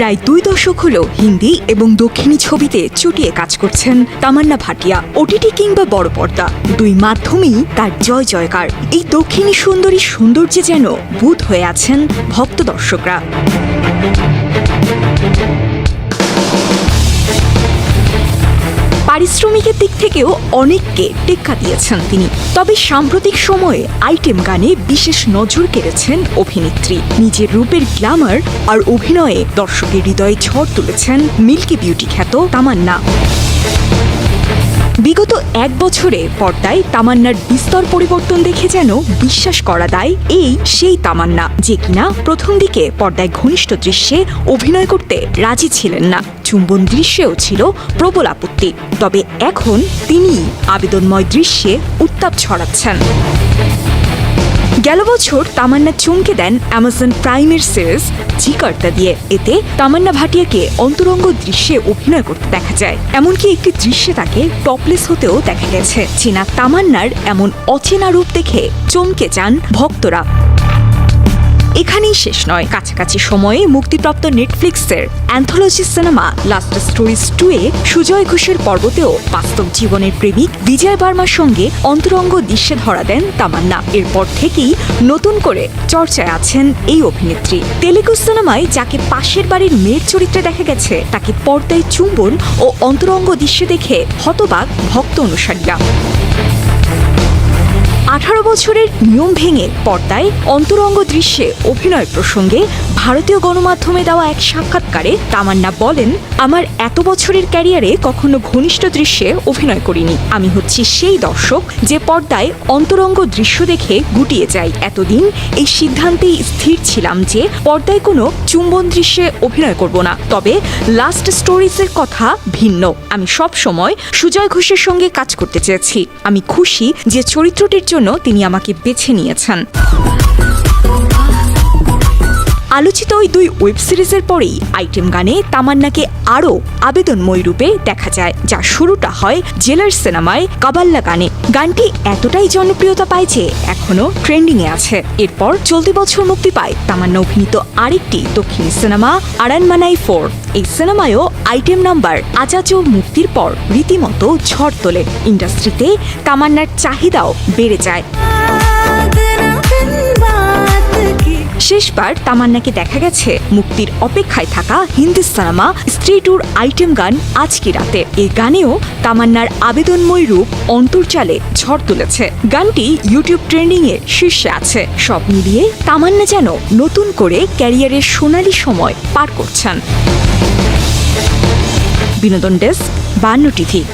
প্রায় দুই দশক হল হিন্দি এবং দক্ষিণী ছবিতে চুটিয়ে কাজ করছেন তামান্না ভাটিয়া, ওটিটি কিংবা বড় পর্দা। দুই মাধ্যমেই তার জয় জয়কার। এই দক্ষিণী সুন্দরী সৌন্দর্যে যেন বুধ হয়ে আছেন ভক্ত দর্শকরা। পারিশ্রমিকের দিক থেকেও অনেককে টেক্কা দিয়েছেন তিনি। তবে সাম্প্রতিক সময়ে আইটেম গানে বিশেষ নজর কেড়েছেন অভিনেত্রী। নিজের রূপের গ্ল্যামার আর অভিনয়ে দর্শকের হৃদয়ে ঝড় তুলেছেন মিল্কি বিউটি খ্যাত তামান্না। বিগত এক বছরে পর্দায় তামান্নার বিস্তর পরিবর্তন দেখে যেন বিশ্বাস করা দায় এই সেই তামান্না, যে কিনা প্রথম দিকে পর্দায় ঘনিষ্ঠ দৃশ্যে অভিনয় করতে রাজি ছিলেন না। চুম্বন দৃশ্যেও ছিল প্রবল আপত্তি। তবে এখন তিনি আবেদনময় দৃশ্যে উত্তাপ ছড়াচ্ছেন। গেল বছর তামান্না চমকে দেন অ্যামাজন প্রাইমের সিরিজ জিকার্তা দিয়ে। এতে তামান্না ভাটিয়াকে অন্তরঙ্গ দৃশ্যে অভিনয় করতে দেখা যায়। এমনকি একটি দৃশ্যে তাকে টপলেস হতেও দেখা গেছে। চীনা তামান্নার এমন অচেনা রূপ দেখে চমকে যান ভক্তরা। এখানেই শেষ নয়। কাছাকাছি সময়ে মুক্তিপ্রাপ্ত নেটফ্লিক্সের anthology cinema lust stories two এ সুজয় ঘোষের পর্বতেও বাস্তব জীবনের প্রেমিক বিজয় বার্মার সঙ্গে অন্তরঙ্গ দৃশ্যে ধরা দেন তামান্না। এরপর থেকেই নতুন করে চর্চায় আছেন এই অভিনেত্রী। তেলেগু সিনেমায় যাকে পাশের বাড়ির মেয়ের চরিত্রে দেখা গেছে, তাকে পর্দায় চুম্বন ও অন্তরঙ্গ দৃশ্যে দেখে হতবাক ভক্ত অনুসারীরা। আঠারো বছরের নিয়ম ভেঙে পর্দায় অন্তরঙ্গ দৃশ্যে অভিনয় প্রসঙ্গে ভারতীয় গণমাধ্যমে দেওয়া এক সাক্ষাৎকারে তামান্না বলেন, আমার এত বছরের ক্যারিয়ারে কখনো ঘনিষ্ঠ দৃশ্যে অভিনয় করিনি। আমি হচ্ছি সেই দর্শক যে পর্দায় অন্তরঙ্গ দৃশ্য দেখে গুটিয়ে যাই এতদিন এই সিদ্ধান্তেই স্থির ছিলাম যে পর্দায় কোনো চুম্বন দৃশ্যে অভিনয় করব না। তবে লাস্ট স্টোরিজের কথা ভিন্ন। আমি সব সময় সুজয় ঘোষের সঙ্গে কাজ করতে চেয়েছি। আমি খুশি যে চরিত্রটির জন্য তিনি আমাকে বেছে নিয়েছেন। আলোচিত ওই দুই ওয়েব সিরিজের পরেই আইটেম গানে তামান্নাকে আরও আবেদনময় রূপে দেখা যায়, যা শুরুটা হয় জেলার সিনেমায় কাবাল্লা গানে। গানটি এতটাই জনপ্রিয়তা পায় যে এখনও ট্রেন্ডিংয়ে আছে। এরপর চলতি বছর মুক্তি পায় তামান্না অভিনীত আরেকটি দক্ষিণ সিনেমা, আরানমানাই ফোর। এই সিনেমায়ও আইটেম নাম্বার আচাচো মুক্তির পর রীতিমতো ঝড় তোলে। ইন্ডাস্ট্রিতে তামান্নার চাহিদাও বেড়ে যায়। শেষবার তামান্নাকে দেখা গেছে। মুক্তির অপেক্ষায় থাকা হিন্দি সিনেমা স্ত্রী টুর আইটেম গান আজকে রাতে। এ গানেও তামান্নার আবেদনময় রূপ অন্তর্জালে ঝড় তুলেছে। গানটি ইউটিউব ট্রেন্ডিং এ শীর্ষে আছে। সব মিলিয়ে তামান্না যেন নতুন করে ক্যারিয়ারের সোনালী সময় পার করছেন। বিনোদন ডেস্ক, বান্ন টিভি।